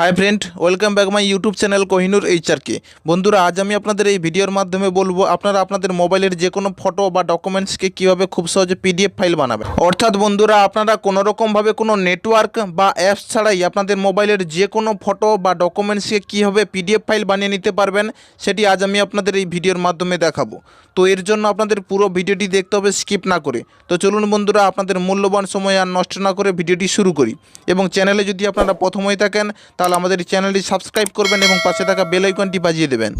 Hi friend welcome back my YouTube channel Kohinoor HRK বন্ধুরা, আজ আমি আপনাদের এই ভিডিওর মাধ্যমে বলব, আপনারা আপনাদের মোবাইলের যে কোনো ফটো বা ডকুমেন্টসকে কীভাবে খুব সহজে পিডিএফ ফাইল বানাবেন। অর্থাৎ বন্ধুরা, আপনারা কোনো রকমভাবে কোনো নেটওয়ার্ক বা অ্যাপস ছাড়াই আপনাদের মোবাইলের যে কোনো ফটো বা ডকুমেন্টসকে কীভাবে পিডিএফ ফাইল বানিয়ে নিতে পারবেন, সেটি আজ আমি আপনাদের এই ভিডিওর মাধ্যমে দেখাবো। তো এর জন্য আপনাদের পুরো ভিডিওটি দেখতে হবে স্কিপ না করে। তো চলুন বন্ধুরা, আপনাদের মূল্যবান সময় আর নষ্ট না করে ভিডিওটি শুরু করি। এবং চ্যানেলে যদি আপনারা প্রথম হয়ে থাকেন তাহলে আমাদের চ্যানেলটি সাবস্ক্রাইব করবেন এবং পাশে থাকা বেল আইকনটি বাজিয়ে দেবেন।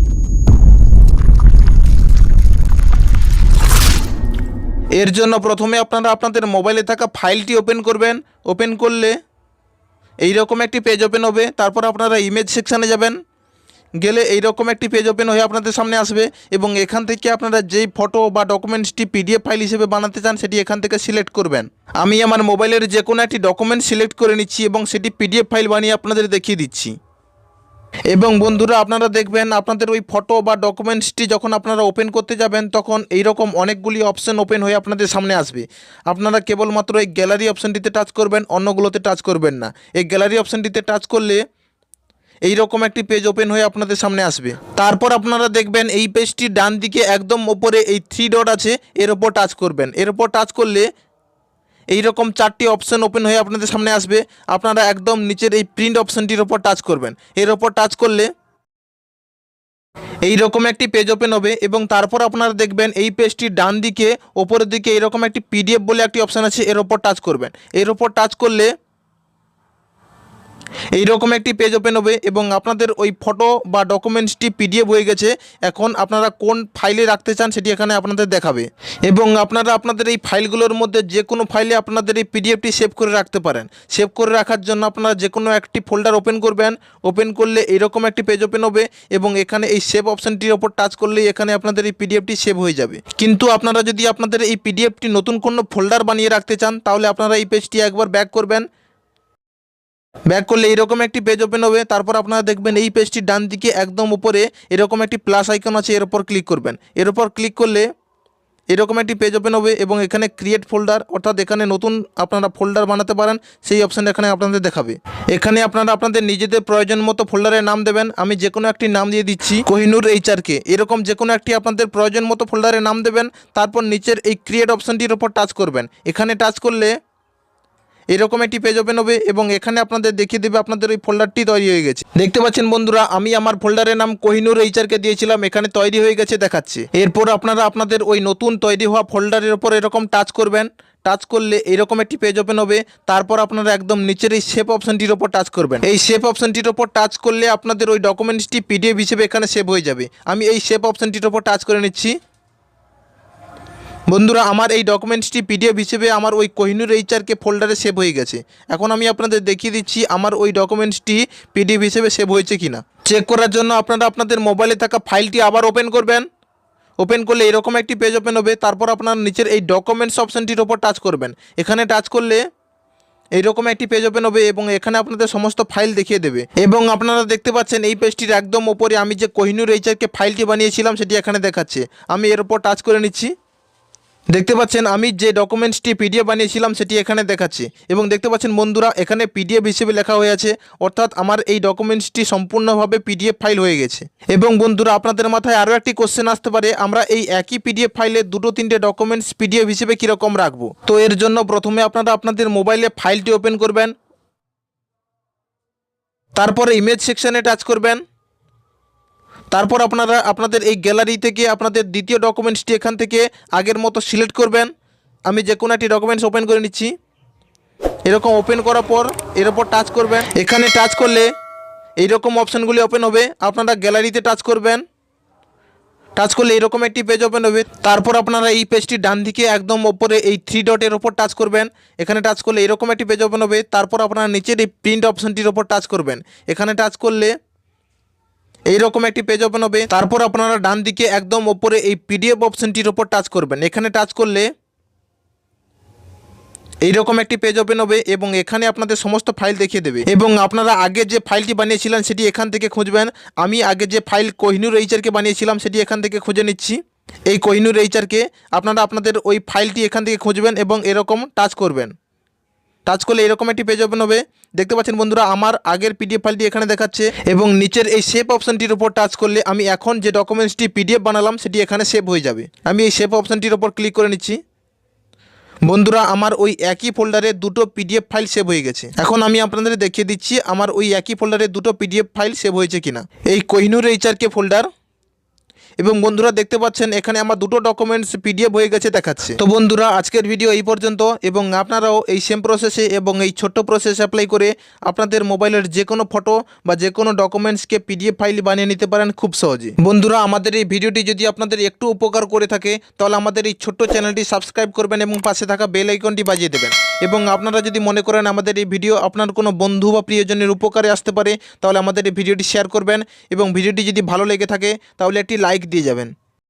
এর জন্য প্রথমে আপনারা আপনাদের মোবাইলে থাকা ফাইলটি ওপেন করবেন। ওপেন করলে এই রকম একটি পেজ ওপেন হবে। তারপর আপনারা ইমেজ সেকশানে যাবেন। গেলে এই রকম একটি পেজ ওপেন হয়ে আপনাদের সামনে আসবে এবং এখান থেকে আপনারা যেই ফটো বা ডকুমেন্টসটি পিডিএফ ফাইল হিসেবে বানাতে চান, সেটি এখান থেকে সিলেক্ট করবেন। আমি আমার মোবাইলের যে কোনো একটি ডকুমেন্ট সিলেক্ট করে নিচ্ছি এবং সেটি পিডিএফ ফাইল বানিয়ে আপনাদের দেখিয়ে দিচ্ছি। এবং বন্ধুরা, আপনারা দেখবেন আপনাদের ওই ফটো বা ডকুমেন্টসটি যখন আপনারা ওপেন করতে যাবেন, তখন এই রকম অনেকগুলি অপশন ওপেন হয়ে আপনাদের সামনে আসবে। আপনারা কেবলমাত্র এই গ্যালারি অপশনটিতে টাচ করবেন, অন্যগুলোতে টাচ করবেন না। এই গ্যালারি অপশনটিতে টাচ করলে এই রকম একটি পেজ ওপেন হয়ে আপনাদের সামনে আসবে। তারপর আপনারা দেখবেন এই পেজটির ডান দিকে একদম ওপরে এই থ্রি ডট আছে, এর ওপর টাচ করবেন। এর ওপর টাচ করলে এই রকম চারটি অপশন ওপেন হয়ে আপনাদের সামনে আসবে। আপনারা একদম নিচের এই প্রিন্ট অপশনটির ওপর টাচ করবেন। এর ওপর টাচ করলে এই রকম একটি পেজ ওপেন হবে এবং তারপর আপনারা দেখবেন এই পেজটির ডান দিকে, ওপরের দিকে এরকম একটি পিডিএফ বলে একটি অপশান আছে, এর ওপর টাচ করবেন। এর ওপর টাচ করলে এই রকম একটি পেজ ওপেন হবে এবং আপনাদের ওই ফটো বা ডকুমেন্টসটি পিডিএফ হয়ে গেছে। এখন আপনারা কোন ফাইলে রাখতে চান সেটি এখানে আপনাদের দেখাবে। এবং আপনারা আপনাদের এই ফাইলগুলোর মধ্যে যে কোনো ফাইলে আপনাদের এই পিডিএফটি সেভ করে রাখতে পারেন। সেভ করে রাখার জন্য আপনারা যে কোনো একটি ফোল্ডার ওপেন করবেন। ওপেন করলে এরকম একটি পেজ ওপেন হবে এবং এখানে এই সেভ অপশানটির ওপর টাচ করলেই এখানে আপনাদের এই পিডিএফটি সেভ হয়ে যাবে। কিন্তু আপনারা যদি আপনাদের এই পিডিএফটি নতুন কোনো ফোল্ডার বানিয়ে রাখতে চান, তাহলে আপনারা এই পেজটি একবার ব্যাক করবেন। ব্যাক করলে এরকম একটি পেজ ওপেন হবে। তারপর আপনারা দেখবেন এই পেজটির ডান দিকে একদম উপরে এরকম একটি প্লাস আইকন আছে, এর উপর ক্লিক করবেন। এর উপর ক্লিক করলে এরকম একটি পেজ ওপেন হবে এবং এখানে ক্রিয়েট ফোল্ডার অর্থাৎ এখানে নতুন আপনারা ফোল্ডার বানাতে পারেন, সেই অপশান এখানে আপনাদের দেখাবে। এখানে আপনারা আপনাদের নিজেদের প্রয়োজন মতো ফোল্ডারের নাম দেবেন। আমি যে কোনো একটি নাম দিয়ে দিচ্ছি, কোহিনুর এইচআরকে এরকম যে কোনো একটি আপনাদের প্রয়োজন মতো ফোল্ডারের নাম দেবেন। তারপর নিচের এই ক্রিয়েট অপশানটির ওপর টাচ করবেন। এখানে টাচ করলে এরকম একটি পেজ ওপেন হবে এবং এখানে আপনাদের দেখিয়ে দেবে আপনাদের ওই ফোল্ডারটি তৈরি হয়ে গেছে। দেখতে পাচ্ছেন বন্ধুরা, আমি আমার ফোল্ডারের নাম কোহিনুর এইচআরকে দিয়েছিলাম, এখানে তৈরি হয়ে গেছে, দেখাচ্ছে। এরপর আপনারা আপনাদের ওই নতুন তৈরি হওয়া ফোল্ডারের ওপর এরকম টাচ করবেন। টাচ করলে এরকম একটি পেজ ওপেন হবে, তারপর আপনারা একদম নিচের এই শেপ অপশনটির ওপর টাচ করবেন। এই শেপ অপশনটির ওপর টাচ করলে আপনাদের ওই ডকুমেন্টসটি পিডিএফ হিসেবে এখানে সেভ হয়ে যাবে। আমি এই শেপ অপশনটির ওপর টাচ করে নিচ্ছি। বন্ধুরা, আমার এই ডকুমেন্টসটি পিডিএফ হিসেবে আমার ওই কোহিনুর এইচআরকে ফোল্ডারে সেভ হয়ে গেছে। এখন আমি আপনাদের দেখিয়ে দিচ্ছি, আমার ওই ডকুমেন্টসটি পিডিএফ হিসেবে সেভ হয়েছে কিনা। চেক করার জন্য আপনারা আপনাদের মোবাইলে থাকা ফাইলটি আবার ওপেন করবেন। ওপেন করলে এরকম একটি পেজ ওপেন হবে, তারপর আপনার নিচের এই ডকুমেন্টস অপশানটির ওপর টাচ করবেন। এখানে টাচ করলে এইরকম একটি পেজ ওপেন হবে এবং এখানে আপনাদের সমস্ত ফাইল দেখিয়ে দেবে। এবং আপনারা দেখতে পাচ্ছেন, এই পেজটির একদম ওপরে আমি যে কোহিনুর এইচআরকে ফাইলটি বানিয়েছিলাম, সেটি এখানে দেখাচ্ছে। আমি এর ওপর টাচ করে নিচ্ছি। দেখতে পাচ্ছেন, আমি যে ডকুমেন্টসটি পিডিএফ বানিয়েছিলাম সেটি এখানে দেখাচ্ছে। এবং দেখতে পাচ্ছেন বন্ধুরা, এখানে পিডিএফ হিসেবে লেখা হয়ে আছে, অর্থাৎ আমার এই ডকুমেন্টসটি সম্পূর্ণভাবে পিডিএফ ফাইল হয়ে গেছে। এবং বন্ধুরা, আপনাদের মাথায় আরও একটি কোশ্চেন আসতে পারে, আমরা এই একই পিডিএফ ফাইলে দুটো তিনটে ডকুমেন্টস পিডিএফ হিসেবে কীরকম রাখব? তো এর জন্য প্রথমে আপনারা আপনাদের মোবাইলে ফাইলটি ওপেন করবেন, তারপরে ইমেজ সেকশানে টাচ করবেন। তারপর আপনারা, আপনাদের এই গ্যালারি থেকে আপনাদের দ্বিতীয় ডকুমেন্টসটি এখান থেকে আগের মতো সিলেক্ট করবেন। আমি যে কোনো একটি ডকুমেন্টস ওপেন করে নিচ্ছি। এরকম ওপেন করার পর এর ওপর টাচ করবেন। এখানে টাচ করলে এইরকম অপশানগুলি ওপেন হবে। আপনারা গ্যালারিতে টাচ করবেন। টাচ করলে এরকম একটি পেজ ওপেন হবে। তারপর আপনারা এই পেজটি ডান দিকে একদম ওপরে এই থ্রি ডটের ওপর টাচ করবেন। এখানে টাচ করলে এরকম একটি পেজ ওপেন হবে। তারপর আপনারা নিচের এই প্রিন্ট অপশানটির ওপর টাচ করবেন। এখানে টাচ করলে এইরকম একটি পেজ ওপেন হবে। তারপর আপনারা ডান দিকে একদম ওপরে এই পিডিএফ অপশনটির ওপর টাচ করবেন। এখানে টাচ করলে এইরকম একটি পেজ ওপেন হবে এবং এখানে আপনাদের সমস্ত ফাইল দেখিয়ে দেবে। এবং আপনারা আগে যে ফাইলটি বানিয়েছিলেন, সেটি এখান থেকে খুঁজবেন। আমি আগে যে ফাইল কোহিনুর এইচআরকে বানিয়েছিলাম, সেটি এখান থেকে খুঁজে নিচ্ছি। এই কোহিনুর এইচআরকে আপনারা আপনাদের ওই ফাইলটি এখান থেকে খুঁজবেন এবং এরকম টাচ করবেন। টাচ করলে এরকম একটি পেজ ওপেন হবে। দেখতে পাচ্ছেন বন্ধুরা, আমার আগের পিডিএফ ফাইলটি এখানে দেখাচ্ছে এবং নিচের এই সেভ অপশনটির উপর টাচ করলে আমি এখন যে ডকুমেন্টসটি পিডিএফ বানালাম, সেটি এখানে সেভ হয়ে যাবে। আমি এই সেভ অপশনটির উপর ক্লিক করে নিচ্ছি। বন্ধুরা, আমার ওই একই ফোল্ডারে দুটো পিডিএফ ফাইল সেভ হয়ে গেছে। এখন আমি আপনাদের দেখিয়ে দিচ্ছি, আমার ওই একই ফোল্ডারে দুটো পিডিএফ ফাইল সেভ হয়েছে কিনা। এই কোহিনুর এইচআরকে ফোল্ডার এবং বন্ধুরা দেখতে পাচ্ছেন, এখানে আমার দুটো ডকুমেন্টস পিডিএফ হয়ে গেছে দেখাচ্ছে। তো বন্ধুরা, আজকের ভিডিও এই পর্যন্ত, এবং আপনারাও এই সেম প্রসেসে এবং এই ছোট্ট প্রসেস অ্যাপ্লাই করে আপনাদের মোবাইলের যে কোনো ফটো বা যে কোনো ডকুমেন্টসকে পিডিএফ ফাইল বানিয়ে নিতে পারেন খুব সহজে। বন্ধুরা, আমাদের এই ভিডিওটি যদি আপনাদের একটু উপকার করে থাকে, তাহলে আমাদের এই ছোট্ট চ্যানেলটি সাবস্ক্রাইব করবেন এবং পাশে থাকা বেল আইকনটি বাজিয়ে দেবেন। এবং আপনারা যদি মনে করেন আমাদের এই ভিডিও আপনার কোনো বন্ধু বা প্রিয়জনের উপকারে আসতে পারে, তাহলে আমাদের এই ভিডিওটি শেয়ার করবেন এবং ভিডিওটি যদি ভালো লেগে থাকে, তাহলে একটি লাইক দিয়ে যাবেন।